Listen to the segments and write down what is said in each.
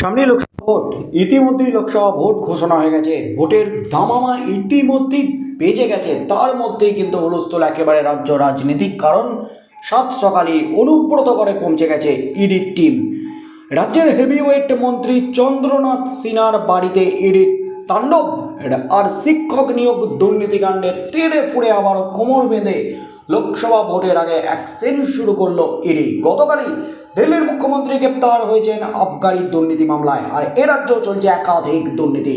সামনে লোকসভা ভোট। ইতিমধ্যেই লোকসভা ভোট ঘোষণা হয়ে গেছে। ভোটের দামামা ইতিমধ্যেই বেজে গেছে। তার মধ্যেই কিন্তু হুলস্থুল একেবারে রাজ্য রাজনীতিক কারণ। সাত সকালে অনুব্রত করে পৌঁছে গেছে ইডির টিম। রাজ্যের হেভিওয়েট মন্ত্রী চন্দ্রনাথ সিনহার বাড়িতে ইডির তাণ্ডব। আর শিক্ষক নিয়োগ দুর্নীতিকাণ্ডে তেড়ে ফুড়ে আবারও কোমর বেঁধে লোকসভা ভোটের আগে অ্যাকশন শুরু করল ইডি। গতকালই দিল্লির মুখ্যমন্ত্রী গ্রেপ্তার হয়েছেন আবগারি দুর্নীতি মামলায়, আর এ রাজ্যেও চলছে একাধিক দুর্নীতি।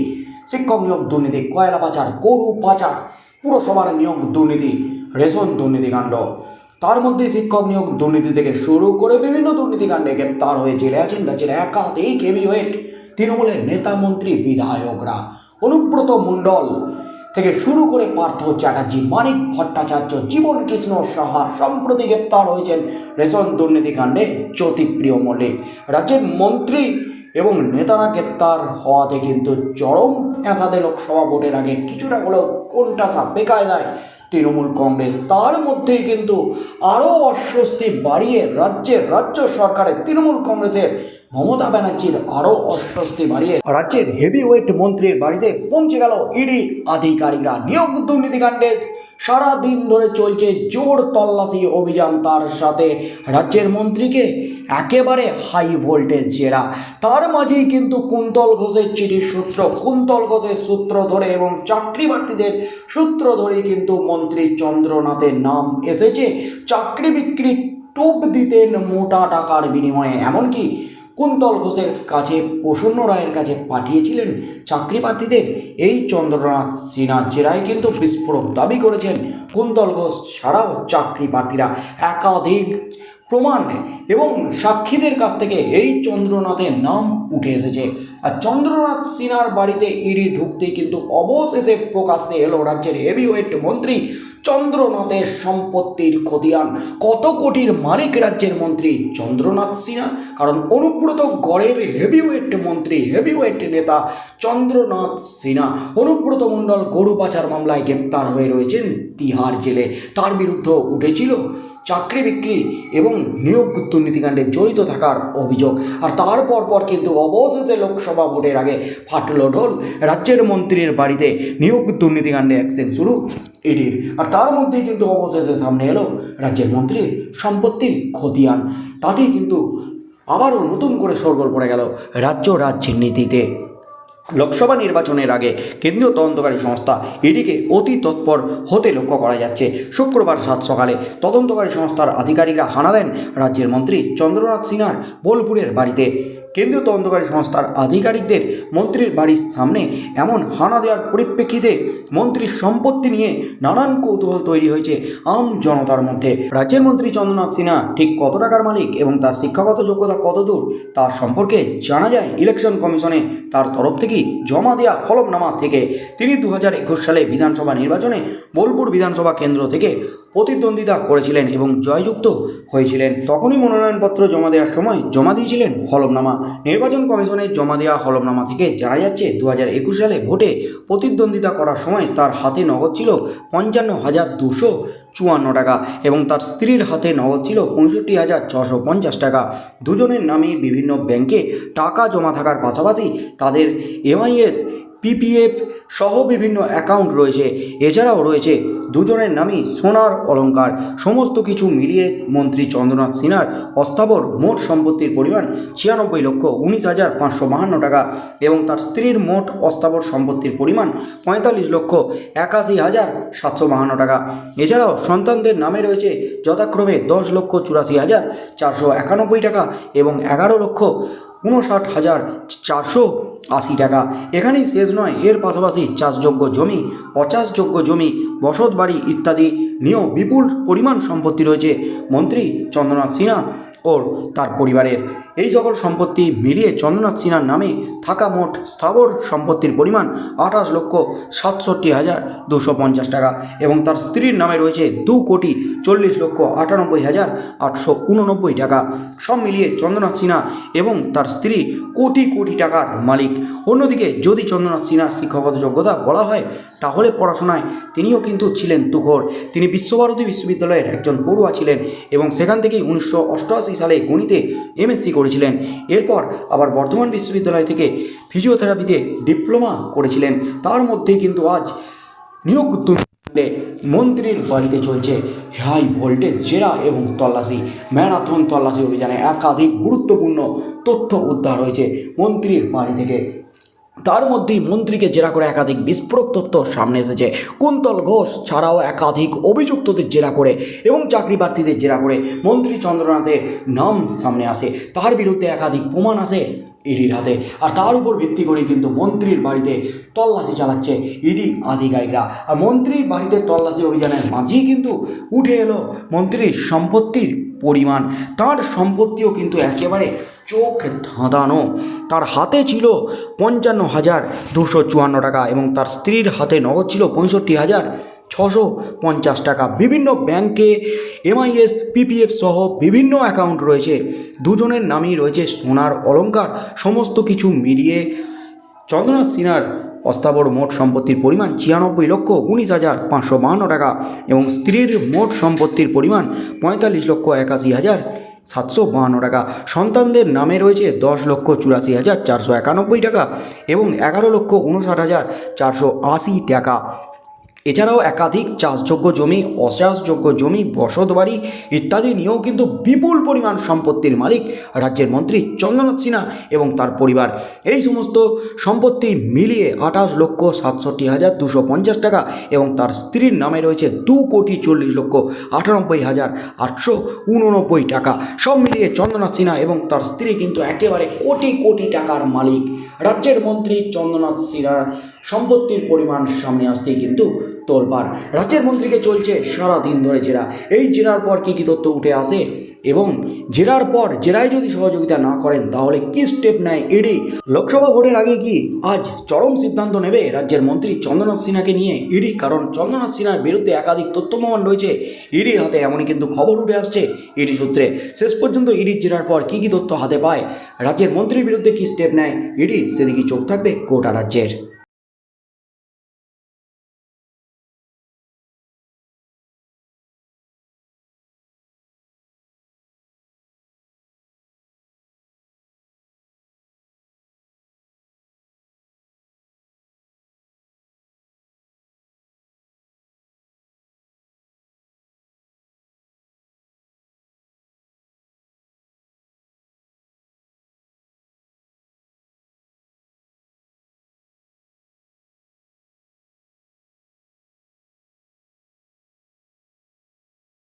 শিক্ষক নিয়োগ দুর্নীতি, কয়লা পাচার, গরু পাচার, পুরসভার নিয়োগ দুর্নীতি, রেশন দুর্নীতিকাণ্ড তার মধ্যে শিক্ষক নিয়োগ দুর্নীতি থেকে শুরু করে বিভিন্ন দুর্নীতিকাণ্ডে গ্রেপ্তার হয়ে জেলে আছেন রাজ্যের একাধিক হেভিওয়েট তৃণমূলের নেতা মন্ত্রী, বিধায়করা। অনুব্রত মণ্ডল থেকে শুরু করে পার্থ চ্যাটার্জি, মানিক ভট্টাচার্য, জীবন কৃষ্ণ সাহা সম্প্রতি গ্রেপ্তার হয়েছেন রেশন দুর্নীতিকাণ্ডে জ্যোতিপ্রিয় মল্লিক। রাজ্যের মন্ত্রী এবং নেতারা গ্রেপ্তার হওয়াতে কিন্তু চরম ফ্যাঁসাদে লোকসভা ভোটের আগে কিছুটা হলেও কোনটা বেকায়দায় তৃণমূল কংগ্রেস। তার মধ্যেই কিন্তু আরও অস্বস্তি বাড়িয়ে রাজ্যের রাজ্য সরকারের তৃণমূল কংগ্রেসের মমতা ব্যানার্জির আরও অস্বস্তি বাড়িয়ে রাজ্যের হেভিওয়েট মন্ত্রীর বাড়িতে পৌঁছে গেল ইডি আধিকারিকরা। নিয়োগ দুর্নীতিকাণ্ডে সারা দিন ধরে চলছে জোর তল্লাশি অভিযান। তার সাথে রাজ্যের মন্ত্রীকে একেবারে হাই ভোল্টেজ জেরা। তার মাঝেই কিন্তু কুন্তল ঘোষের চিঠির সূত্র, কুন্তল ঘোষের সূত্র ধরে এবং চাকরি প্রার্থীদের সূত্র ধরেই কিন্তু মন্ত্রী চন্দ্রনাথের নাম এসেছে, চাকরি বিক্রি টোপ দিতেন মোটা টাকার বিনিময়ে। এমনকি কুন্তল ঘোষের কাছে, প্রসন্ন রায়ের কাছে পাঠিয়েছিলেন চাকরি প্রার্থীদের। এই চন্দ্রনাথ সিনহা জেরায় কিন্তু বিস্ফোরক দাবি করেছেন কুন্তল ঘোষ ছাড়াও চাকরি প্রার্থীরা। একাধিক প্রমাণ এবং সাক্ষীদের কাছ থেকে এই চন্দ্রনাথের নাম উঠে এসেছে। আর চন্দ্রনাথ সিনহার বাড়িতে ইডি ঢুকতেই কিন্তু অবশেষে প্রকাশ্যে এলো রাজ্যের হেভিওয়েট মন্ত্রী চন্দ্রনাথের সম্পত্তির খতিয়ান। কত কোটির মালিক রাজ্যের মন্ত্রী চন্দ্রনাথ সিনহা? কারণ অনুব্রত গড়ের হেভিওয়েট মন্ত্রী হেভিওয়েট নেতা চন্দ্রনাথ সিনহা। অনুব্রত মণ্ডল গরু পাচার মামলায় গ্রেপ্তার হয়ে রয়েছেন তিহার জেলে। তার বিরুদ্ধে উঠেছিল চাকরি বিক্রি এবং নিয়োগ দুর্নীতিকাণ্ডে জড়িত থাকার অভিযোগ। আর তারপর পর কিন্তু অবশেষে লোকসভা ভোটের আগে ফাটলো ঢোল রাজ্যের মন্ত্রীর বাড়িতে নিয়োগ দুর্নীতিকাণ্ডে অ্যাকশন শুরু। ইডির আর তার মধ্যেই কিন্তু অবশেষে সামনে এলো রাজ্যের মন্ত্রীর সম্পত্তির খতিয়ান। তাতেই কিন্তু আবারও নতুন করে সরগোল পড়ে গেল রাজ্য রাজ্যের নীতিতে। লোকসভা নির্বাচনের আগে কেন্দ্রীয় তদন্তকারী সংস্থা ইডিকে অতি তৎপর হতে লক্ষ্য করা যাচ্ছে। শুক্রবার সাত সকালে তদন্তকারী সংস্থার আধিকারিকরা হানা দেন রাজ্যের মন্ত্রী চন্দ্রনাথ সিনহার বোলপুরের বাড়িতে। কেন্দ্রীয় তদন্তকারী সংস্থার আধিকারিকদের মন্ত্রীর বাড়ির সামনে এমন হানা দেওয়ার পরিপ্রেক্ষিতে মন্ত্রীর সম্পত্তি নিয়ে নানান কৌতূহল তৈরি হয়েছে আম জনতার মধ্যে। রাজ্যের মন্ত্রী চন্দ্রনাথ সিনহা ঠিক কত টাকার মালিক এবং তার শিক্ষাগত যোগ্যতা কতদূর তার সম্পর্কে জানা যায় ইলেকশন কমিশনে। তার তরফ থেকেই জমা দেওয়া হলফনামা থেকে তিনি দু হাজার একুশ সালে বিধানসভা নির্বাচনে বোলপুর বিধানসভা কেন্দ্র থেকে প্রতিদ্বন্দ্বিতা করেছিলেন এবং জয়যুক্ত হয়েছিলেন। তখনই মনোনয়নপত্র জমা দেওয়ার সময় জমা দিয়েছিলেন হলফনামা নির্বাচন কমিশনের জমা দেওয়া হলফনামা থেকে জানা যাচ্ছে দু হাজার একুশ সালে ভোটে প্রতিদ্বন্দ্বিতা করার সময় তার হাতে নগদ ছিল পঞ্চান্ন হাজার দুশো চুয়ান্ন টাকা এবং তার স্ত্রীর হাতে নগদ ছিল পঁয়ষট্টি হাজার ছশো পঞ্চাশ টাকা। দুজনের নামে বিভিন্ন ব্যাংকে টাকা জমা থাকার পাশাপাশি তাদের এমআইএস পিপিএফ সহ বিভিন্ন অ্যাকাউন্ট রয়েছে। এছাড়াও রয়েছে দুজনের নামই সোনার অলংকার। সমস্ত কিছু মিলিয়ে মন্ত্রী চন্দ্রনাথ সিনহার অস্থাবর মোট সম্পত্তির পরিমাণ ছিয়ানব্বই লক্ষ উনিশ হাজার পাঁচশো বাহান্ন টাকা এবং তার স্ত্রীর মোট অস্থাবর সম্পত্তির পরিমাণ পঁয়তাল্লিশ লক্ষ একাশি হাজার সাতশো বাহান্ন টাকা। এছাড়াও সন্তানদের নামে রয়েছে যথাক্রমে দশ লক্ষ চুরাশি হাজার চারশো একানব্বই টাকা এবং এগারো লক্ষ উনষাট হাজার চারশো আশি টাকা। এখানেই শেষ নয়, এর পাশাপাশি চাষযোগ্য জমি, অচাষযোগ্য জমি বসত বাড়ি ইত্যাদি নিয়েও বিপুল পরিমাণ সম্পত্তি রয়েছে। মন্ত্রী চন্দ্রনাথ সিনহা ও তার পরিবারের। এই সকল সম্পত্তি মিলিয়ে চন্দ্রনাথ সিনহার নামে থাকা মোট স্থাবর সম্পত্তির পরিমাণ আঠাশ লক্ষ সাতষট্টি হাজার দুশো পঞ্চাশ টাকা এবং তার স্ত্রীর নামে রয়েছে দু কোটি চল্লিশ লক্ষ আটানব্বই হাজার আটশো উননব্বই টাকা। সব মিলিয়ে চন্দ্রনাথ সিনহা এবং তার স্ত্রী কোটি কোটি টাকার মালিক। অন্যদিকে যদি চন্দ্রনাথ সিনহার শিক্ষাগত যোগ্যতা বলা হয়, তাহলে পড়াশোনায় তিনিও কিন্তু ছিলেন তুখর তিনি বিশ্বভারতী বিশ্ববিদ্যালয়ের একজন পড়ুয়া ছিলেন এবং সেখান থেকেই উনিশশো অষ্টআশি সালে গণিতে এমএসসি করেছিলেন। এরপর আবার বর্ধমান বিশ্ববিদ্যালয় থেকে ফিজিওথেরাপিতে ডিপ্লোমা করেছিলেন। তার মধ্যে কিন্তু আজ নিয়োগ মন্ত্রীর বাড়িতে চলছে হাই ভোল্টেজ জেরা এবং তল্লাশি। ম্যারাথন তল্লাশি অভিযানে একাধিক গুরুত্বপূর্ণ তথ্য উদ্ধার হয়েছে মন্ত্রীর বাড়ি থেকে। তার মধ্যেই মন্ত্রীকে জেরা করে একাধিক বিস্ফোরক তথ্য সামনে এসেছে। কুন্তল ঘোষ ছাড়াও একাধিক অভিযুক্তদের জেরা করে এবং চাকরি প্রার্থীদের জেরা করে মন্ত্রী চন্দ্রনাথের নাম সামনে আসে। তার বিরুদ্ধে একাধিক প্রমাণ আসে ইডির হাতে। আর তার উপর ভিত্তি করে কিন্তু মন্ত্রীর বাড়িতে তল্লাশি চালাচ্ছে ইডি আধিকারিকরা। আর মন্ত্রীর বাড়িতে তল্লাশি অভিযানের মাঝেই কিন্তু উঠে এলো মন্ত্রীর সম্পত্তির পরিমাণ। তার সম্পত্তিও কিন্তু একেবারে চোখ ধাঁধানো। তার হাতে ছিল পঞ্চান্ন হাজার দুশো চুয়ান্ন টাকা এবং তার স্ত্রীর হাতে নগদ ছিল পঁয়ষট্টি হাজার ছশো পঞ্চাশ টাকা। বিভিন্ন ব্যাংকে এমআইএস, পিপিএফ সহ বিভিন্ন অ্যাকাউন্ট রয়েছে। দুজনের নামেই রয়েছে সোনার অলংকার। সমস্ত কিছু মিলিয়ে চন্দ্রনাথ সিনহার অস্থাবর মোট সম্পত্তির পরিমাণ ছিয়ানব্বই লক্ষ উনিশ হাজার পাঁচশো বাহান্ন টাকা এবং স্ত্রীর মোট সম্পত্তির পরিমাণ পঁয়তাল্লিশ লক্ষ একাশি হাজার সাতশো বাহান্ন টাকা। সন্তানদের নামে রয়েছে দশ লক্ষ চুরাশি হাজার চারশো একানব্বই টাকা এবং এগারো লক্ষ উনষাট হাজার চারশো আশি টাকা। এছাড়াও একাধিক চাষযোগ্য জমি, অচাষযোগ্য জমি, বসত বাড়ি ইত্যাদি নিয়েও কিন্তু বিপুল পরিমাণ সম্পত্তির মালিক রাজ্যের মন্ত্রী চন্দ্রনাথ সিনহা এবং তার পরিবার। এই সমস্ত সম্পত্তি মিলিয়ে আঠাশ লক্ষ সাতষট্টি হাজার দুশো পঞ্চাশ টাকা এবং তার স্ত্রীর নামে রয়েছে দু কোটি চল্লিশ লক্ষ আটানব্বই হাজার আটশো উননব্বই টাকা। সব মিলিয়ে চন্দ্রনাথ সিনহা এবং তার স্ত্রী কিন্তু একেবারে কোটি কোটি টাকার মালিক। রাজ্যের মন্ত্রী চন্দ্রনাথ সিনহার সম্পত্তির পরিমাণ সামনে আসতেই কিন্তু তোলপাড়। রাজ্যের মন্ত্রীকে চলছে সারা দিন ধরে জেরা। এই জেরার পর কী কী তথ্য উঠে আসে? এবং জেরার পর জেরায় যদি সহযোগিতা না করেন, তাহলে কি স্টেপ নেয় ইডি লোকসভা ভোটের আগে কি আজ চরম সিদ্ধান্ত নেবে রাজ্যের মন্ত্রী চন্দ্রনাথ সিনহাকে নিয়ে ইডি কারণ চন্দ্রনাথ সিনহার বিরুদ্ধে একাধিক তথ্য প্রমাণ রয়েছে ইডির হাতে এমনই কিন্তু খবর উঠে আসছে ইডি সূত্রে। শেষ পর্যন্ত ইডির জেরার পর কী কী তথ্য হাতে পায়? রাজ্যের মন্ত্রীর বিরুদ্ধে কী স্টেপ নেয় ইডি সেদিকে চোখ থাকবে গোটা রাজ্যের।